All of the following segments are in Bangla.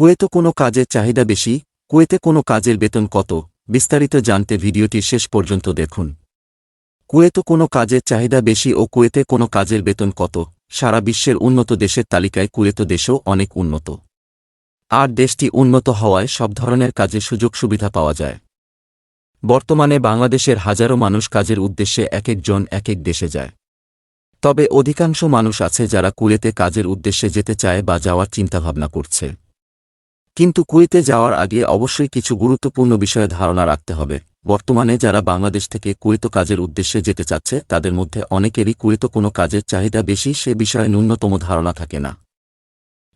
কুয়েতে কোনো কাজের চাহিদা বেশি, কুয়েতে কোনো কাজের বেতন কত, বিস্তারিত জানতে ভিডিওটি শেষ পর্যন্ত দেখুন। কুয়েতে কোনো কাজের চাহিদা বেশি ও কুয়েতে কোনো কাজের বেতন কত, সারা বিশ্বের উন্নত দেশের তালিকায় কুয়েত দেশও অনেক উন্নত। আর দেশটি উন্নত হওয়ায় সব ধরনের কাজে সুযোগ সুবিধা পাওয়া যায়। বর্তমানে বাংলাদেশের হাজারো মানুষ কাজের উদ্দেশ্যে এক একজন এক এক দেশে যায়। তবে অধিকাংশ মানুষ আছে যারা কুয়েতে কাজের উদ্দেশ্যে যেতে চায় বা যাওয়ার চিন্তাভাবনা করছে। কিন্তু কুয়েতে যাওয়ার আগে অবশ্যই কিছু গুরুত্বপূর্ণ বিষয়ে ধারণা রাখতে হবে। বর্তমানে যারা বাংলাদেশ থেকে কুয়েত কাজের উদ্দেশ্যে যেতে চাচ্ছে, তাদের মধ্যে অনেকেরই কুয়েত কোনো কাজের চাহিদা বেশি, সে বিষয়ে ন্যূনতম ধারণা থাকে না।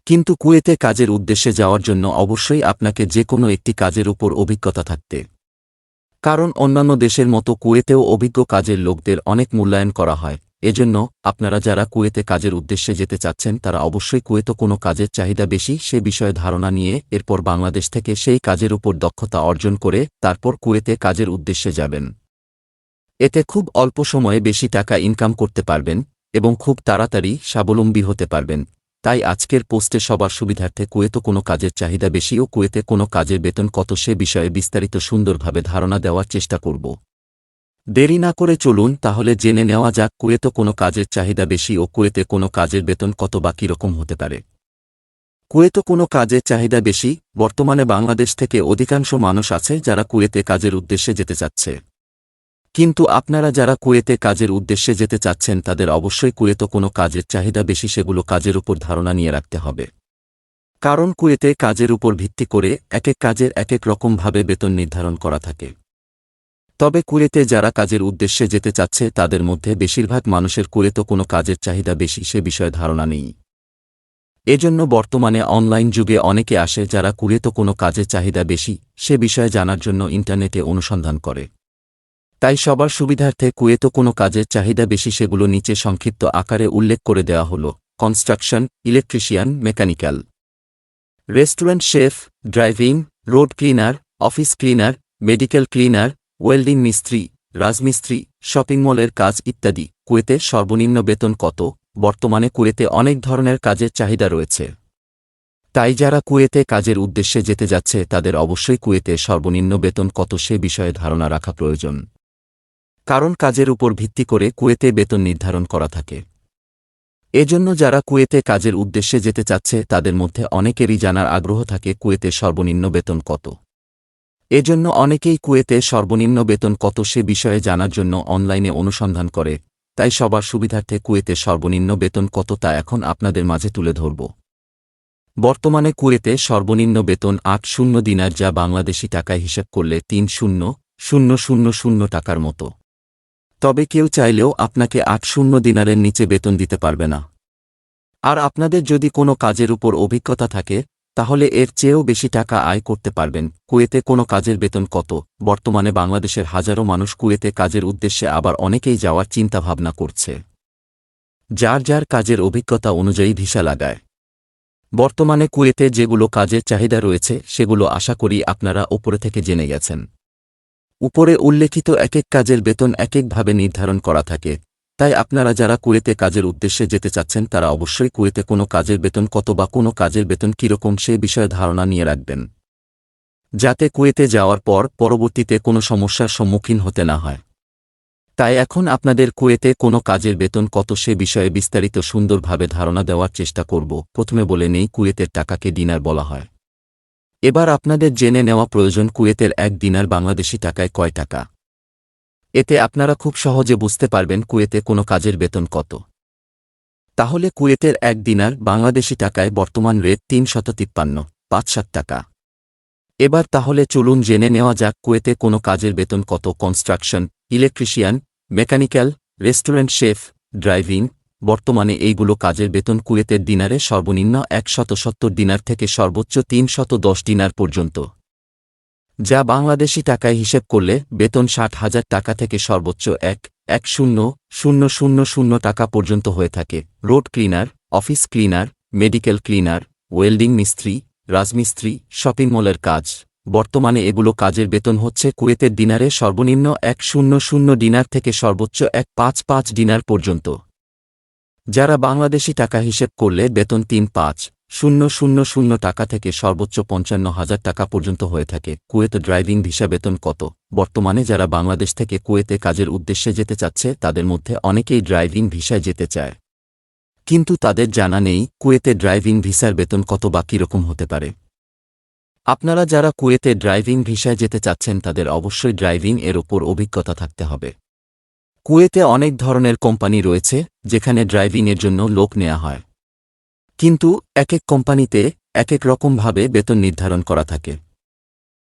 কিন্তু কুয়েতে কাজের উদ্দেশ্যে যাওয়ার জন্য অবশ্যই আপনাকে যে কোনো একটি কাজের উপর অভিজ্ঞতা থাকতে। কারণ অন্যান্য দেশের মতো কুয়েতেও অভিজ্ঞ কাজের লোকদের অনেক মূল্যায়ন করা হয়। এজন্য আপনারা যারা কুয়েতে কাজের উদ্দেশ্যে যেতে চাচ্ছেন, তারা অবশ্যই কুয়েত কোনো কাজের চাহিদা বেশি সে বিষয়ে ধারণা নিয়ে এরপর বাংলাদেশ থেকে সেই কাজের উপর দক্ষতা অর্জন করে তারপর কুয়েতে কাজের উদ্দেশ্যে যাবেন। এতে খুব অল্প সময়ে বেশি টাকা ইনকাম করতে পারবেন এবং খুব তাড়াতাড়ি স্বাবলম্বী হতে পারবেন। তাই আজকের পোস্টে সবার সুবিধার্থে কুয়েত কোনো কাজের চাহিদা বেশি ও কুয়েতে কোনো কাজের বেতন কত সে বিষয়ে বিস্তারিত সুন্দরভাবে ধারণা দেওয়ার চেষ্টা করব। দেরি না করে চলুন তাহলে জেনে নেওয়া যাক কুয়েতে কোনো কাজের চাহিদা বেশি ও কুয়েতে কোনো কাজের বেতন কত বা কীরকম হতে পারে। কুয়েতে কোনো কাজের চাহিদা বেশি, বর্তমানে বাংলাদেশ থেকে অধিকাংশ মানুষ আছে যারা কুয়েতে কাজের উদ্দেশ্যে যেতে চাচ্ছে। কিন্তু আপনারা যারা কুয়েতে কাজের উদ্দেশ্যে যেতে চাচ্ছেন তাদের অবশ্যই কুয়েত কোনো কাজের চাহিদা বেশি সেগুলো কাজের উপর ধারণা নিয়ে রাখতে হবে। কারণ কুয়েতে কাজের উপর ভিত্তি করে এক এক কাজের এক এক রকমভাবে বেতন নির্ধারণ করা থাকে। তবে কুয়েতে যারা কাজের উদ্দেশ্যে যেতে চাচ্ছে তাদের মধ্যে বেশিরভাগ মানুষের কুয়েত কোনো কাজের চাহিদা বেশি সে বিষয়ে ধারণা নেই। এজন্য বর্তমানে অনলাইন যুগে অনেকে আসে যারা কুয়েত কোনো কাজের চাহিদা বেশি সে বিষয়ে জানার জন্য ইন্টারনেটে অনুসন্ধান করে। তাই সবার সুবিধার্থে কুয়েত কোনো কাজের চাহিদা বেশি সেগুলো নিচে সংক্ষিপ্ত আকারে উল্লেখ করে দেওয়া হল। Construction, electrician, mechanical. Restaurant chef, driving, road cleaner, office cleaner, medical cleaner, welding মিস্ত্রি, রাজমিস্ত্রি, শপিং মলের কাজ ইত্যাদি। কুয়েতে সর্বনিম্ন বেতন কত? বর্তমানে কুয়েতে অনেক ধরনের কাজের চাহিদা রয়েছে। তাই যারা কুয়েতে কাজের উদ্দেশ্যে যেতে যাচ্ছে, তাদের অবশ্যই কুয়েতে সর্বনিম্ন বেতন কত সে বিষয়ে ধারণা রাখা প্রয়োজন। কারণ কাজের উপর ভিত্তি করে কুয়েতে বেতন নির্ধারণ করা থাকে। এজন্য যারা কুয়েতে কাজের উদ্দেশ্যে যেতে চাচ্ছে, তাদের মধ্যে অনেকেরই জানার আগ্রহ থাকে কুয়েতে সর্বনিম্ন বেতন কত। এজন্য অনেকেই কুয়েতে সর্বনিম্ন বেতন কত সে বিষয়ে জানার জন্য অনলাইনে অনুসন্ধান করে, তাই সবার সুবিধার্থে কুয়েতে সর্বনিম্ন বেতন কত তা এখন আপনাদের মাঝে তুলে ধরব। বর্তমানে কুয়েতে সর্বনিম্ন বেতন আট শূন্য দিনার যা বাংলাদেশি টাকায় হিসেব করলে তিন শূন্য শূন্য শূন্য শূন্য টাকার মতো। তবে কেউ চাইলেও আপনাকে আট শূন্য দিনারের নিচে বেতন দিতে পারবে না। আর আপনাদের যদি কোনো কাজের উপর অভিজ্ঞতা থাকে, তাহলে এর চেয়েও বেশি টাকা আয় করতে পারবেন। কুয়েতে কোনো কাজের বেতন কত? বর্তমানে বাংলাদেশের হাজারো মানুষ কুয়েতে কাজের উদ্দেশ্যে আবার অনেকেই যাওয়ার চিন্তাভাবনা করছে। যার যার কাজের অভিজ্ঞতা অনুযায়ী ভিসা লাগায়। বর্তমানে কুয়েতে যেগুলো কাজের চাহিদা রয়েছে, সেগুলো আশা করি আপনারা ওপরে থেকে জেনে গেছেন। উপরে উল্লেখিত এক এক কাজের বেতন এক একভাবে নির্ধারণ করা থাকে। তাই আপনারা যারা কুয়েতে কাজের উদ্দেশ্যে যেতে চাচ্ছেন, তারা অবশ্যই কুয়েতে কোনো কাজের বেতন কত বা কোনো কাজের বেতন কীরকম সে বিষয়ে ধারণা নিয়ে রাখবেন। যাতে কুয়েতে যাওয়ার পর পরবর্তীতে কোনো সমস্যার সম্মুখীন হতে না হয়। তাই এখন আপনাদের কুয়েতে কোনো কাজের বেতন কত সে বিষয়ে বিস্তারিত সুন্দরভাবে ধারণা দেওয়ার চেষ্টা করব। প্রথমে বলে নেই কুয়েতের টাকাকে ডিনার বলা হয়। এবার আপনাদের জেনে নেওয়া প্রয়োজন কুয়েতের এক দিনার বাংলাদেশি টাকায় কয় টাকা। এতে আপনারা খুব সহজে বুঝতে পারবেন কুয়েতে কোনো কাজের বেতন কত। তাহলে কুয়েতের এক দিনার বাংলাদেশি টাকায় বর্তমান রেট তিন শত তিপ্পান্ন, পাঁচ সাত টাকা। এবার তাহলে চলুন জেনে নেওয়া যাক কুয়েতে কোনো কাজের বেতন কত। Construction, electrician, mechanical, restaurant chef, driving বর্তমানে এইগুলো কাজের বেতন কুয়েতের দিনারে সর্বনিম্ন এক সত্তর দিনার থেকে সর্বোচ্চ তিন দশ দিনার পর্যন্ত। যা বাংলাদেশি টাকায় হিসেব করলে বেতন ষাট হাজার টাকা থেকে সর্বোচ্চ এক এক শূন্য শূন্য শূন্য শূন্য টাকা পর্যন্ত হয়ে থাকে। Road cleaner, office cleaner, medical cleaner, welding মিস্ত্রি, রাজমিস্ত্রি, শপিং মলের কাজ। বর্তমানে এগুলো কাজের বেতন হচ্ছে কুয়েতের দিনারে সর্বনিম্ন এক শূন্য শূন্য ডিনার থেকে সর্বোচ্চ এক পাঁচ পাঁচ ডিনার পর্যন্ত। যারা বাংলাদেশি টাকা হিসেব করলে বেতন তিন পাঁচ, শূন্য শূন্য শূন্য টাকা থেকে সর্বোচ্চ পঞ্চান্ন হাজার টাকা পর্যন্ত হয়ে থাকে। কুয়েতে ড্রাইভিং ভিসা বেতন কত? বর্তমানে যারা বাংলাদেশ থেকে কুয়েতে কাজের উদ্দেশ্যে যেতে চাচ্ছে, তাদের মধ্যে অনেকেই ড্রাইভিং ভিসায় যেতে চায়। কিন্তু তাদের জানা নেই, কুয়েতে ড্রাইভিং ভিসার বেতন কত বা কীরকম হতে পারে। আপনারা যারা কুয়েতে ড্রাইভিং ভিসায় যেতে চাচ্ছেন, তাদের অবশ্যই ড্রাইভিং এর ওপর অভিজ্ঞতা থাকতে হবে। কুয়েতে অনেক ধরনের কোম্পানি রয়েছে, যেখানে ড্রাইভিংয়ের জন্য লোক নেওয়া হয়। কিন্তু এক এক কোম্পানিতে এক এক রকমভাবে বেতন নির্ধারণ করা থাকে।